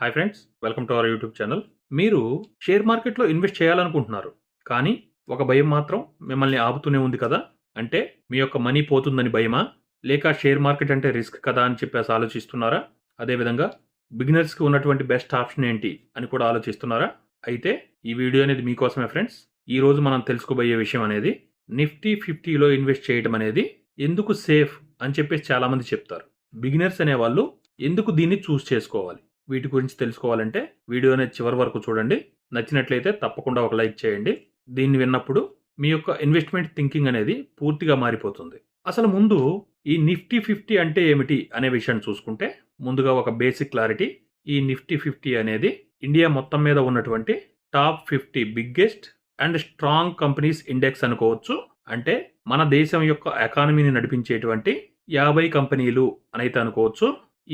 Hi friends welcome to our YouTube channel. మీరు share మార్కెట్లో invest చేయాలనుకుంటున్నారు కానీ ఒక భయం మాత్రం మిమ్మల్ని ఆపుతూనే ఉంది కదా? అంటే మీ యొక్క మనీ పోతుందని భయమా? లేక షేర్ మార్కెట్ అంటే రిస్క్ కదా అని చెప్పేసి ఆలోచిస్తున్నారా? అదేవిధంగా బిగినర్స్కి ఉన్నటువంటి బెస్ట్ ఆప్షన్ ఏంటి అని కూడా ఆలోచిస్తున్నారా? అయితే ఈ వీడియో అనేది మీకోసమే ఫ్రెండ్స్. ఈ రోజు మనం తెలుసుకోబోయే విషయం అనేది నిఫ్టీ ఫిఫ్టీలో ఇన్వెస్ట్ చేయడం అనేది ఎందుకు సేఫ్ అని చెప్పేసి చాలామంది చెప్తారు. బిగినర్స్ అనేవాళ్ళు ఎందుకు దీన్ని చూస్ చేసుకోవాలి? వీటి గురించి తెలుసుకోవాలంటే వీడియో అనేది చివరి వరకు చూడండి. నచ్చినట్లయితే తప్పకుండా ఒక లైక్ చేయండి. దీన్ని విన్నప్పుడు మీ యొక్క ఇన్వెస్ట్మెంట్ థింకింగ్ అనేది పూర్తిగా మారిపోతుంది. అసలు ముందు ఈ నిఫ్టీ ఫిఫ్టీ అంటే ఏమిటి అనే విషయాన్ని చూసుకుంటే ముందుగా ఒక బేసిక్ క్లారిటీ. ఈ నిఫ్టీ ఫిఫ్టీ అనేది ఇండియా మొత్తం మీద ఉన్నటువంటి top fifty biggest and strong companies index అనుకోవచ్చు. అంటే మన దేశం యొక్క ఎకానమీని నడిపించేటువంటి యాభై కంపెనీలు అనైతే అనుకోవచ్చు.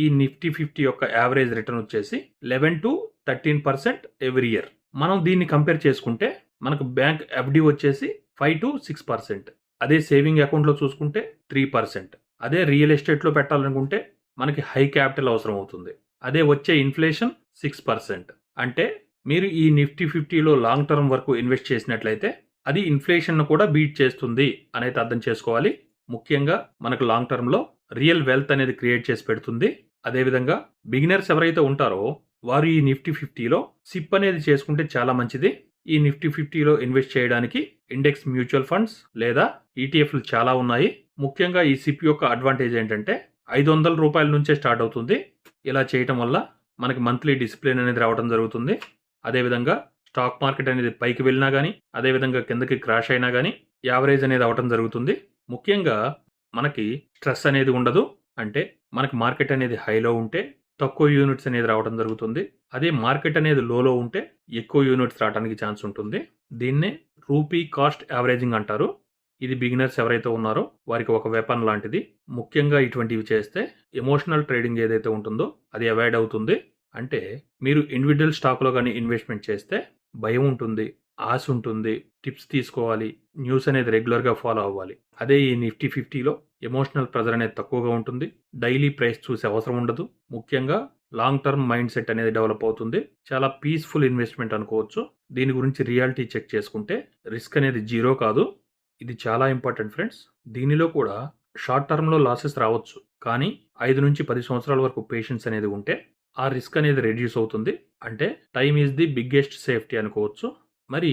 ఈ నిఫ్టీ ఫిఫ్టీ యొక్క యావరేజ్ రిటర్న్ వచ్చేసి eleven to thirteen percent every year. మనం దీన్ని కంపేర్ చేసుకుంటే మనకు బ్యాంక్ ఎఫ్డి వచ్చేసి ఫైవ్ టు సిక్స్ పర్సెంట్. అదే సేవింగ్ అకౌంట్లో చూసుకుంటే త్రీ పర్సెంట్. అదే రియల్ ఎస్టేట్లో పెట్టాలనుకుంటే మనకి హై క్యాపిటల్ అవసరం అవుతుంది. అదే వచ్చే ఇన్ఫ్లేషన్ సిక్స్ పర్సెంట్. అంటే మీరు ఈ నిఫ్టీ ఫిఫ్టీలో లాంగ్ టర్మ్ వరకు ఇన్వెస్ట్ చేసినట్లయితే అది ఇన్ఫ్లేషన్ను కూడా బీట్ చేస్తుంది అనేది అర్థం చేసుకోవాలి. ముఖ్యంగా మనకు లాంగ్ టర్మ్లో రియల్ వెల్త్ అనేది క్రియేట్ చేసి పెడుతుంది. అదేవిధంగా బిగినర్స్ ఎవరైతే ఉంటారో వారు ఈ నిఫ్టీ ఫిఫ్టీలో సిప్ అనేది చేసుకుంటే చాలా మంచిది. ఈ నిఫ్టీ ఫిఫ్టీలో ఇన్వెస్ట్ చేయడానికి ఇండెక్స్ మ్యూచువల్ ఫండ్స్ లేదా ఈటీఎఫ్లు చాలా ఉన్నాయి. ముఖ్యంగా ఈ సిప్ యొక్క అడ్వాంటేజ్ ఏంటంటే ఐదు వందల రూపాయల నుంచే స్టార్ట్ అవుతుంది. ఇలా చేయటం వల్ల మనకి మంత్లీ డిసిప్లిన్ అనేది రావడం జరుగుతుంది. అదేవిధంగా స్టాక్ మార్కెట్ అనేది పైకి వెళ్ళినా కానీ అదేవిధంగా కిందకి క్రాష్ అయినా కానీ యావరేజ్ అనేది అవ్వటం జరుగుతుంది. ముఖ్యంగా మనకి స్ట్రెస్ అనేది ఉండదు. అంటే మనకి మార్కెట్ అనేది హైలో ఉంటే తక్కువ యూనిట్స్ అనేది రావడం జరుగుతుంది. అదే మార్కెట్ అనేది లోలో ఉంటే ఎక్కువ యూనిట్స్ రావడానికి ఛాన్స్ ఉంటుంది. దీన్నే రూపీ కాస్ట్ యావరేజింగ్ అంటారు. ఇది బిగినర్స్ ఎవరైతే ఉన్నారో వారికి ఒక వెపన్ లాంటిది. ముఖ్యంగా ఇటువంటివి చేస్తే ఎమోషనల్ ట్రేడింగ్ ఏదైతే ఉంటుందో అది అవాయిడ్ అవుతుంది. అంటే మీరు ఇండివిజువల్ స్టాక్లో కానీ ఇన్వెస్ట్మెంట్ చేస్తే భయం ఉంటుంది. ఆశ ఉంటుంది టిప్స్ తీసుకోవాలి. న్యూస్ అనేది రెగ్యులర్గా ఫాలో అవ్వాలి. అదే ఈ నిఫ్టీ ఫిఫ్టీలో ఎమోషనల్ ప్రెజర్ అనేది తక్కువగా ఉంటుంది. డైలీ ప్రైస్ చూసే అవసరం ఉండదు. ముఖ్యంగా లాంగ్ టర్మ్ మైండ్ సెట్ అనేది డెవలప్ అవుతుంది. చాలా పీస్ఫుల్ ఇన్వెస్ట్మెంట్ అనుకోవచ్చు. దీని గురించి రియాలిటీ చెక్ చేసుకుంటే రిస్క్ అనేది జీరో కాదు. ఇది చాలా ఇంపార్టెంట్ ఫ్రెండ్స్. దీనిలో కూడా షార్ట్ టర్మ్లో లాసెస్ రావచ్చు. కానీ ఐదు నుంచి పది సంవత్సరాల వరకు పేషెన్స్ అనేది ఉంటే ఆ రిస్క్ అనేది రెడ్యూస్ అవుతుంది. అంటే time is the biggest safety అనుకోవచ్చు. మరి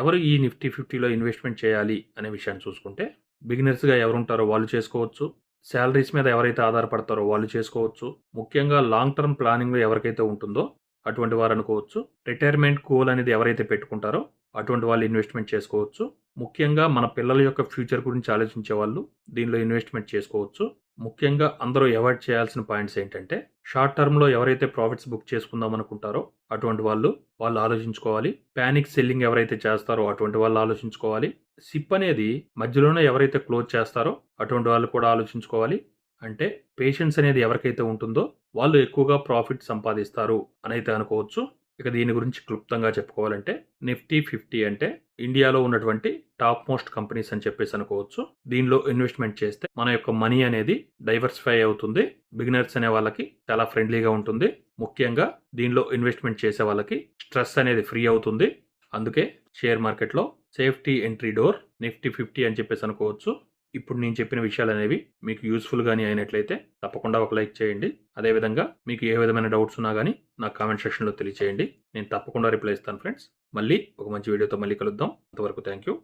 ఎవరు ఈ నిఫ్టీ ఫిఫ్టీలో ఇన్వెస్ట్మెంట్ చేయాలి అనే విషయాన్ని చూసుకుంటే బిగినర్స్గా ఎవరుంటారో వాళ్ళు చేసుకోవచ్చు. శాలరీస్ మీద ఎవరైతే ఆధారపడతారో వాళ్ళు చేసుకోవచ్చు. ముఖ్యంగా లాంగ్ టర్మ్ ప్లానింగ్లో ఎవరికైతే ఉంటుందో అటువంటి వారు అనుకోవచ్చు. రిటైర్మెంట్ గోల్ అనేది ఎవరైతే పెట్టుకుంటారో అటువంటి వాళ్ళు ఇన్వెస్ట్మెంట్ చేసుకోవచ్చు. ముఖ్యంగా మన పిల్లల యొక్క ఫ్యూచర్ గురించి ఆలోచించే వాళ్ళు దీనిలో ఇన్వెస్ట్మెంట్ చేసుకోవచ్చు. ముఖ్యంగా అందరూ అవాయిడ్ చేయాల్సిన పాయింట్స్ ఏంటంటే షార్ట్ టర్మ్లో ఎవరైతే ప్రాఫిట్స్ బుక్ చేసుకుందాం అనుకుంటారో అటువంటి వాళ్ళు వాళ్ళు ఆలోచించుకోవాలి. ప్యానిక్ సెల్లింగ్ ఎవరైతే చేస్తారో అటువంటి వాళ్ళు ఆలోచించుకోవాలి. సిప్ అనేది మధ్యలోనే ఎవరైతే క్లోజ్ చేస్తారో అటువంటి వాళ్ళు కూడా ఆలోచించుకోవాలి. అంటే పేషెన్స్ అనేది ఎవరికైతే ఉంటుందో వాళ్ళు ఎక్కువగా ప్రాఫిట్ సంపాదిస్తారు అని అయితే అనుకోవచ్చు. ఇక దీని గురించి క్లుప్తంగా చెప్పుకోవాలంటే నిఫ్టీ ఫిఫ్టీ అంటే ఇండియాలో ఉన్నటువంటి టాప్ మోస్ట్ కంపెనీస్ అని చెప్పేసి అనుకోవచ్చు. దీనిలో ఇన్వెస్ట్మెంట్ చేస్తే మన యొక్క మనీ అనేది డైవర్సిఫై అవుతుంది. బిగినర్స్ అనే వాళ్ళకి చాలా ఫ్రెండ్లీగా ఉంటుంది. ముఖ్యంగా దీనిలో ఇన్వెస్ట్మెంట్ చేసే వాళ్ళకి స్ట్రెస్ అనేది ఫ్రీ అవుతుంది. అందుకే షేర్ మార్కెట్లో safety entry door Nifty fifty అని చెప్పేసి అనుకోవచ్చు. ఇప్పుడు నేను చెప్పిన విషయాలు అనేవి మీకు యూస్ఫుల్ కానీ అయినట్లయితే తప్పకుండా ఒక లైక్ చేయండి. అదేవిధంగా మీకు ఏ విధమైన డౌట్స్ ఉన్నా కానీ నాకు కామెంట్ సెక్షన్లో తెలియచేయండి. నేను తప్పకుండా రిప్లై ఇస్తాను ఫ్రెండ్స్ మళ్ళీ ఒక మంచి వీడియోతో మళ్ళీ కలుద్దాం. అంతవరకు థ్యాంక్ యూ